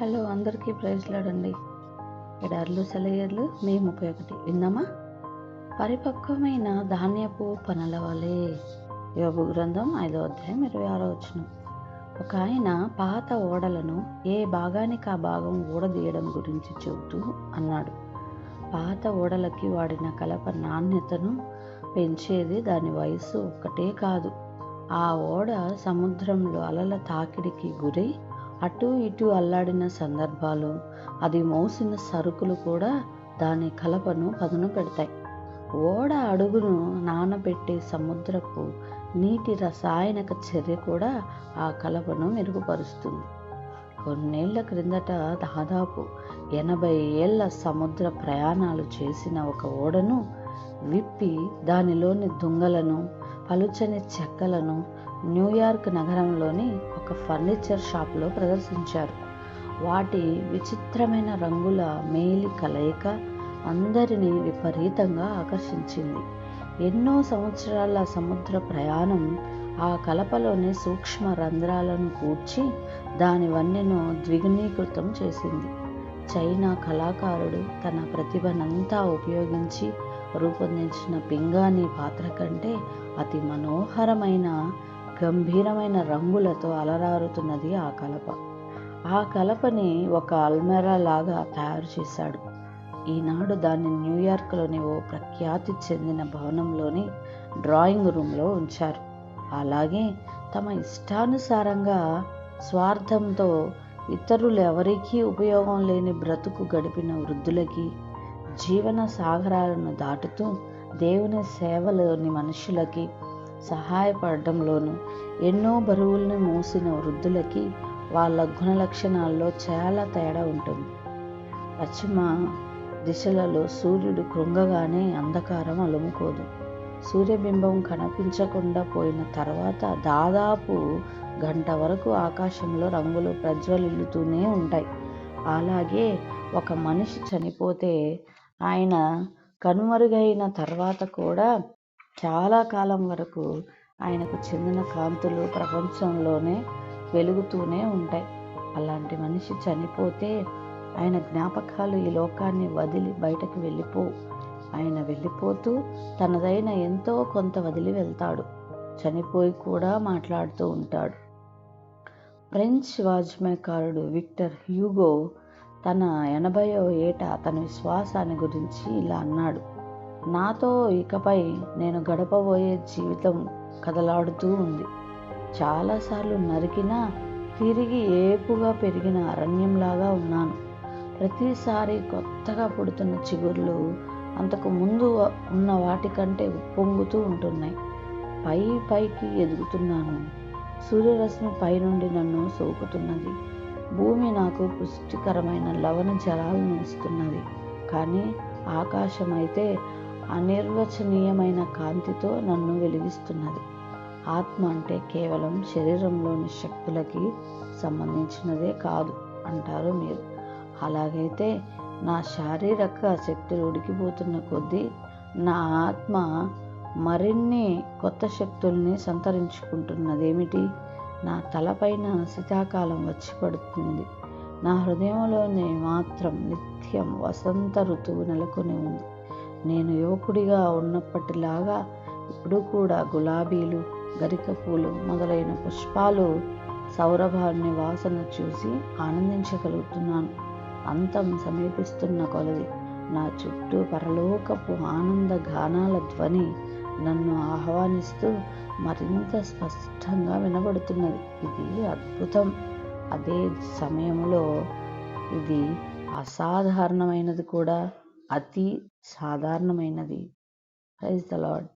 Hello అందరికీ ప్రైజ్లాడండి ఎడార్లు సెలయర్లు మే ముప్పై ఒకటి విందామా పరిపక్వమైన ధాన్యపు పనుల వలె యోగు గ్రంథం ఐదో అధ్యాయం ఇరవై ఆరో వచ్చిన ఒక ఆయన పాత ఓడలను ఏ భాగానికి ఆ భాగం ఊడదీయడం గురించి చెబుతూ అన్నాడు. పాత ఓడలకి వాడిన కలప నాణ్యతను పెంచేది దాని వయస్సు ఒక్కటే కాదు. ఆ ఓడ సముద్రంలో అలల తాకిడికి గురై అటు ఇటు అల్లాడిన సందర్భాలు అది మోసిన సరుకులు కూడా దాని కలపను పదును పెడతాయి. ఓడ అడుగును నానబెట్టే సముద్రపు నీటి రసాయనిక చర్య కూడా ఆ కలపను మెరుగుపరుస్తుంది. కొన్నేళ్ళ క్రిందట దాదాపు ఎనభై ఏళ్ళ సముద్ర ప్రయాణాలు చేసిన ఒక ఓడను విప్పి దానిలోని దుంగలను పలుచని చెక్కలను న్యూయార్క్ నగరంలోని ఒక ఫర్నిచర్ షాప్లో ప్రదర్శించారు. వాటి విచిత్రమైన రంగుల మేలి కలయిక అందరినీ విపరీతంగా ఆకర్షించింది. ఎన్నో సంవత్సరాల సముద్ర ప్రయాణం ఆ కలపలోని సూక్ష్మ రంధ్రాలను కూర్చి దాని వన్నెను ద్విగుణీకృతం చేసింది. చైనా కళాకారుడు తన ప్రతిభనంతా ఉపయోగించి రూపొందించిన పింగాణి పాత్ర కంటే అతి మనోహరమైన గంభీరమైన రంగులతో అలరారుతున్నది ఆ కలప. ఆ కలపని ఒక అల్మెరా లాగా తయారు చేశాడు. ఈనాడు దాన్ని న్యూయార్క్లోని ఓ ప్రఖ్యాతి చెందిన భవనంలోని డ్రాయింగ్ రూమ్లో ఉంచారు. అలాగే తమ ఇష్టానుసారంగా స్వార్థంతో ఇతరులు ఎవరికీ ఉపయోగం లేని బ్రతుకు గడిపిన వృద్ధులకి జీవన సాగరాలను దాటుతూ దేవుని సేవలోని మనుషులకి సహాయపడడంలోనూ ఎన్నో బరువులను మోసిన వృద్ధులకి వాళ్ళ గుణ లక్షణాల్లో చాలా తేడా ఉంటుంది. పశ్చిమ దిశలలో సూర్యుడు కృంగగానే అంధకారం అలుముకోదు. సూర్యబింబం కనిపించకుండా పోయిన తర్వాత దాదాపు గంట వరకు ఆకాశంలో రంగులు ప్రజ్వలిల్లుతూనే ఉంటాయి. అలాగే ఒక మనిషి చనిపోతే ఆయన కనుమరుగైన తర్వాత కూడా చాలా కాలం వరకు ఆయనకు చెందిన కాంతులు ప్రపంచంలోనే వెలుగుతూనే ఉంటాయి. అలాంటి మనిషి చనిపోతే ఆయన జ్ఞాపకాలు ఈ లోకాన్ని వదిలి బయటకు వెళ్ళిపోవు ఆయన వెళ్ళిపోతూ తనదైన ఎంతో కొంత వదిలి వెళ్తాడు. చనిపోయి కూడా మాట్లాడుతూ ఉంటాడు. ఫ్రెంచ్ వాజ్మేకారుడు విక్టర్ హ్యూగో తన ఎనభయో ఏట తన విశ్వాసాన్ని గురించి ఇలా అన్నాడు. నాతో ఇకపై నేను గడపబోయే జీవితం కదలాడుతూ ఉంది. చాలాసార్లు నరికినా తిరిగి ఏపుగా పెరిగిన అరణ్యంలాగా ఉన్నాను. ప్రతిసారి కొత్తగా పుడుతున్న చిగుర్లు అంతకు ముందు ఉన్న వాటికంటే ఉప్పొంగుతూ ఉంటున్నాయి. పై పైకి ఎదుగుతున్నాను. సూర్యరశ్మి పైనుండి నన్ను సోకుతున్నది. భూమి నాకు పుష్టికరమైన లవణ జలాలను ఇస్తున్నది. కానీ ఆకాశం అయితే అనిర్వచనీయమైన కాంతితో నన్ను వెలిగిస్తున్నది. ఆత్మ అంటే కేవలం శరీరంలోని శక్తులకి సంబంధించినదే కాదు అంటారు మీరు. అలాగైతే నా శారీరక శక్తులు ఉడికిపోతున్న కొద్దీ నా ఆత్మ మరిన్ని కొత్త శక్తుల్ని సంతరించుకుంటున్నదేమిటి? నా తలపైన శీతాకాలం వచ్చి పడుతుంది. నా హృదయంలోనే మాత్రం నిత్యం వసంత ఋతువు నెలకొని ఉంది. నేను యువకుడిగా ఉన్నప్పటిలాగా ఇప్పుడు కూడా గులాబీలు గరిక పూలు మొదలైన పుష్పాలు సౌరభాన్ని వాసన చూసి ఆనందించగలుగుతున్నాను. అంతం సమీపిస్తున్న కొలది నా చుట్టూ పరలోకపు ఆనంద గానాల ధ్వని నన్ను ఆహ్వానిస్తూ మరింత స్పష్టంగా వినబడుతున్నది. ఇది అద్భుతం. అదే సమయంలో ఇది అసాధారణమైనది కూడా. అతి సాధారణమైనది. Praise the lord